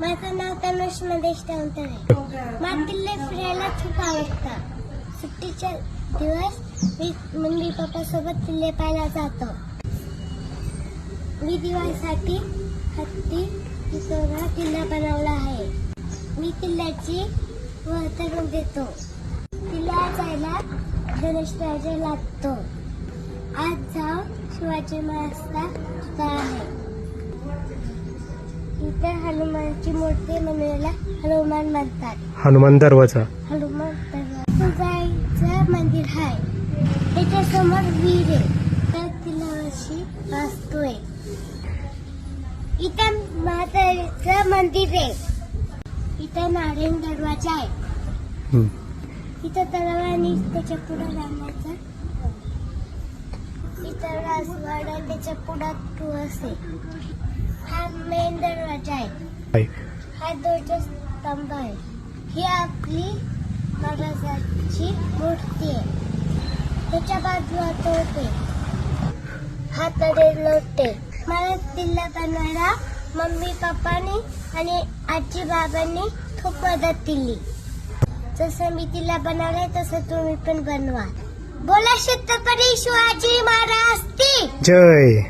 माझं नाव तनुष मदेश दवंतर आहे मला किल्ले फिरायला खूप आवडतं. सुट्टीच्या दिवस मी मम्मी पप्पा सोबत किल्ले पाहायला जातो. मी दिवाळीसाठी हत्ती किसोरा किल्ला बनवला आहे. मी किल्ल्याची वर्तणूक देतो. किल्ला जायला धनुष्यराजा लागतो. आज जाऊन शिवाजी महाराजचा इथे हनुमानची मूर्ती बनवायला हनुमान म्हणतात. हनुमान दरवाजा. हनुमान जायचं मंदिर आहे त्याच्यासमोर विहीर आहे. तर तिला वाचतोय इथं म्हातारीचं मंदिर आहे. इथं नारायण दरवाजा आहे. इथं तलाव आणि त्याच्या पुढे रामाचा इथं राजवाडा त्याच्या पुढे तुळस आहे. हा मेन दरवाजा आहे. हा दोनचा स्तंभ आहे. ही आपली महाराजाची मूर्ती आहे. त्याच्या बाजूला तोटे हाताने लोटे मला तिला बनवायला मम्मी पप्पानी आणि आजी बाबांनी खूप मदत केली. जसं मी तिला बनवलंय तसं तुम्ही पण बनवा. बोला छत्रपती शिवाजी महाराज की जय!